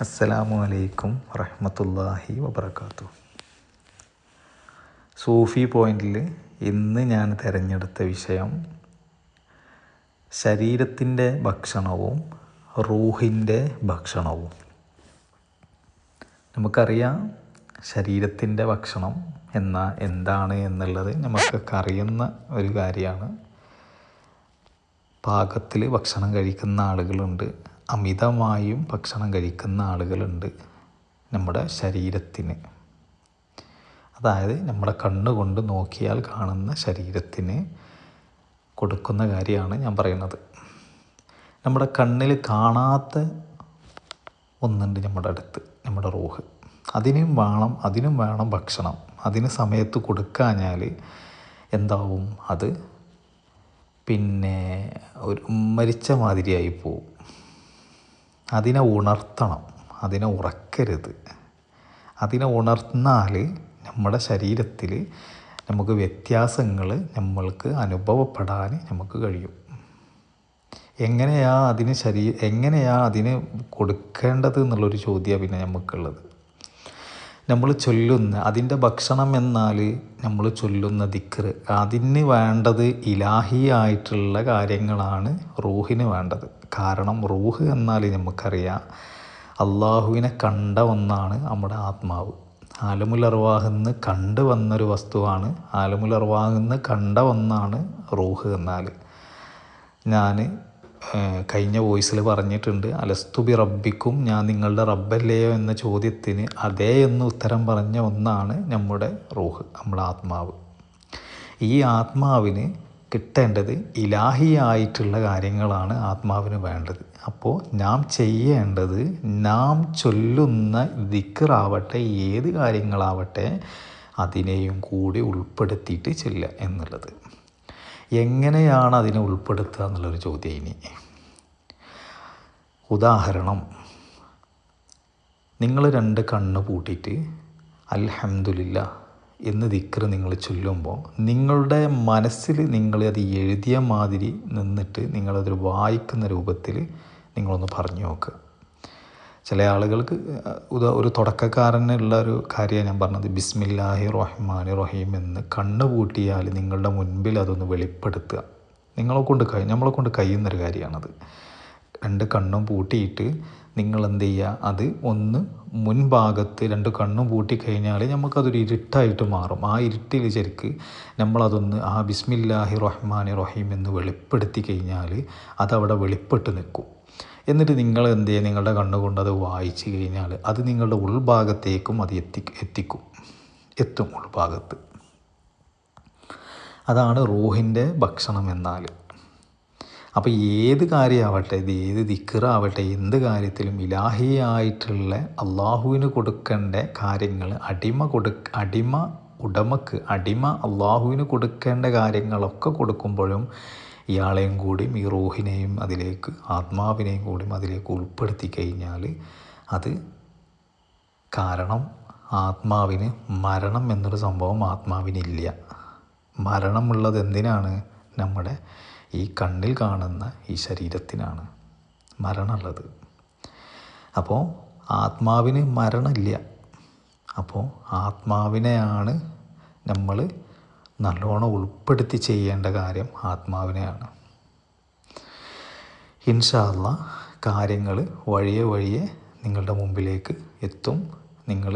അസ്സലാമു അലൈക്കും വറഹമത്തല്ലാഹി വബർക്കാത്തു സൂഫി പോയിന്റിൽ ഇന്ന് ഞാൻ തിരഞ്ഞെടുത്ത വിഷയം ശരീരത്തിന്റെ ഭക്ഷണവും റൂഹിന്റെ ഭക്ഷണവും. നമുക്കറിയാം ശരീരത്തിന്റെ ഭക്ഷണം എന്ന എന്താണ് എന്നുള്ളത് നമുക്കൊക്കെ അറിയുന്ന ഒരു കാര്യമാണ്. പാകത്തിൽ ഭക്ഷണം കഴിക്കുന്ന ആളുകളുണ്ട്. അമിതമായും ഭക്ഷണം കഴിക്കുന്ന ആളുകളുണ്ട് നമ്മുടെ ശരീരത്തിന്. അതായത് നമ്മുടെ കണ്ണുകൊണ്ട് നോക്കിയാൽ കാണുന്ന ശരീരത്തിന് കൊടുക്കുന്ന കാര്യമാണ് ഞാൻ പറയുന്നത്. നമ്മുടെ കണ്ണിൽ കാണാത്ത ഒന്നുണ്ട് നമ്മുടെ അടുത്ത് നമ്മുടെ റൂഹ്. അതിനും വേണം അതിനും വേണം ഭക്ഷണം. അതിന് സമയത്ത് കൊടുക്കാഞ്ഞാൽ എന്താവും? അത് പിന്നെ ഒരു മരിച്ച മാതിരിയായി പോവും. അതിനെ ഉണർത്തണം. അതിനെ ഉറക്കരുത്. അതിനെ ഉണർന്നാൽ നമ്മുടെ ശരീരത്തിൽ നമുക്ക് വ്യത്യാസങ്ങൾ നമ്മൾക്ക് അനുഭവപ്പെടാൻ നമുക്ക് കഴിയും. എങ്ങനെയാ അതിന് ശരീ എങ്ങനെയാ അതിന് കൊടുക്കേണ്ടത് എന്നുള്ളൊരു ചോദ്യമാണ് പിന്നെ നമുക്കുള്ളത് നമ്മൾ ചൊല്ലുന്ന അതിന്റെ ഭക്ഷണം എന്നാൽ നമ്മൾ ചൊല്ലുന്ന ദിക്കർ അതിന് വേണ്ടത് ഇലാഹിയായിട്ടുള്ള കാര്യങ്ങളാണ് റൂഹിന് വേണ്ടത്. കാരണം റൂഹ് എന്നാൽ നമുക്കറിയാം. അള്ളാഹുവിനെ കണ്ട ഒന്നാണ് നമ്മുടെ ആത്മാവ്. ആലമുൽ അർവാഹെന്ന് കണ്ടു വന്നൊരു വസ്തുവാണ്. ആലമുൽ അർവാഹെന്ന് കണ്ട ഒന്നാണ് റൂഹ് എന്നാൽ ഞാൻ കഴിഞ്ഞ വോയിസിൽ പറഞ്ഞിട്ടുണ്ട് അലസ്തുബി റബ്ബിക്കും ഞാൻ നിങ്ങളുടെ റബ്ബല്ലയോ എന്ന ചോദ്യത്തിന് അതേ എന്ന് ഉത്തരം പറഞ്ഞ ഒന്നാണ് നമ്മുടെ റൂഹ് നമ്മുടെ ആത്മാവ്. ഈ ആത്മാവിന് കിട്ടേണ്ടത് ഇലാഹിയായിട്ടുള്ള കാര്യങ്ങളാണ് ആത്മാവിന് വേണ്ടത്. അപ്പോൾ നാം ചെയ്യേണ്ടത് നാം ചൊല്ലുന്ന ദിക്കറാവട്ടെ ഏത് കാര്യങ്ങളാവട്ടെ അതിനെയും കൂടി ഉൾപ്പെടുത്തിയിട്ട് ചെല്ലുക എന്നുള്ളത്. എങ്ങനെയാണ് അതിനെ ഉൾപ്പെടുത്തുക എന്നുള്ളൊരു ചോദ്യം ഇനി. ഉദാഹരണം നിങ്ങൾ രണ്ട് കണ്ണ് പൂട്ടിയിട്ട് അൽഹംദുലില്ല എന്ന് ദിക്കറ് നിങ്ങൾ ചൊല്ലുമ്പോൾ നിങ്ങളുടെ മനസ്സിൽ നിങ്ങൾ അത് എഴുതിയ മാതിരി നിന്നിട്ട് നിങ്ങളതൊരു വായിക്കുന്ന രൂപത്തിൽ നിങ്ങളൊന്ന് പറഞ്ഞു നോക്കുക ചില ആളുകൾക്ക് ഉദാ ഒരു തുടക്കക്കാരനുള്ള ഒരു കാര്യമാണ് ഞാൻ പറഞ്ഞത്. ബിസ്മില്ലാഹി റഹ്മാൻ റഹീം എന്ന് കണ്ണ് പൂട്ടിയാൽ നിങ്ങളുടെ മുൻപിൽ അതൊന്ന് വെളിപ്പെടുത്തുക. നിങ്ങളെ കൊണ്ട് കഴിയും നമ്മളെ കൊണ്ട് കഴിയുന്നൊരു കാര്യമാണത്. രണ്ട് കണ്ണും പൂട്ടിയിട്ട് നിങ്ങൾ എന്ത് ചെയ്യുക അത് ഒന്ന് മുൻഭാഗത്ത് രണ്ട് കണ്ണും പൂട്ടി കഴിഞ്ഞാൽ നമുക്കതൊരു ഇരുട്ടായിട്ട് മാറും. ആ ഇരുട്ടിൽ ശരിക്ക് നമ്മളതൊന്ന് ആ ബിസ്മില്ലാഹി റഹ്മാൻ റഹീം എന്ന് വെളിപ്പെടുത്തി കഴിഞ്ഞാൽ അതവിടെ വെളിപ്പെട്ട് നിൽക്കും. എന്നിട്ട് നിങ്ങൾ എന്ത് ചെയ്യുക നിങ്ങളുടെ കണ്ണുകൊണ്ട് അത് വായിച്ചു കഴിഞ്ഞാൽ അത് നിങ്ങളുടെ ഉൾഭാഗത്തേക്കും അത് എത്തി എത്തിക്കും. എത്തും ഉൾഭാഗത്ത്. അതാണ് റൂഹിന്റെ ഭക്ഷണം എന്നാൽ. അപ്പോൾ ഏത് കാര്യമാവട്ടെ ഇത് ഏത് ദിക്കറാവട്ടെ എന്ത് കാര്യത്തിലും ഇലാഹിയായിട്ടുള്ള അള്ളാഹുവിന് കൊടുക്കേണ്ട കാര്യങ്ങൾ അടിമ കൊടു അടിമ ഉടമക്ക് അടിമ അള്ളാഹുവിന് കൊടുക്കേണ്ട കാര്യങ്ങളൊക്കെ കൊടുക്കുമ്പോഴും ഇയാളെയും കൂടിയും ഈ റൂഹിനെയും അതിലേക്ക് ആത്മാവിനെയും കൂടിയും അതിലേക്ക് ഉൾപ്പെടുത്തി കഴിഞ്ഞാൽ അത് കാരണം ആത്മാവിന് മരണം എന്നൊരു സംഭവം ആത്മാവിനില്ല. മരണമുള്ളത് എന്തിനാണ്? നമ്മുടെ ഈ കണ്ണിൽ കാണുന്ന ഈ ശരീരത്തിനാണ് മരണമുള്ളത്. അപ്പോൾ ആത്മാവിന് മരണമില്ല. അപ്പോൾ ആത്മാവിനെയാണ് നമ്മൾ നല്ലോണം ഉൾപ്പെടുത്തി ചെയ്യേണ്ട കാര്യം ആത്മാവിനെയാണ്. ഇൻഷാല്ല കാര്യങ്ങൾ വഴിയെ വഴിയെ നിങ്ങളുടെ മുമ്പിലേക്ക് എത്തും. നിങ്ങൾ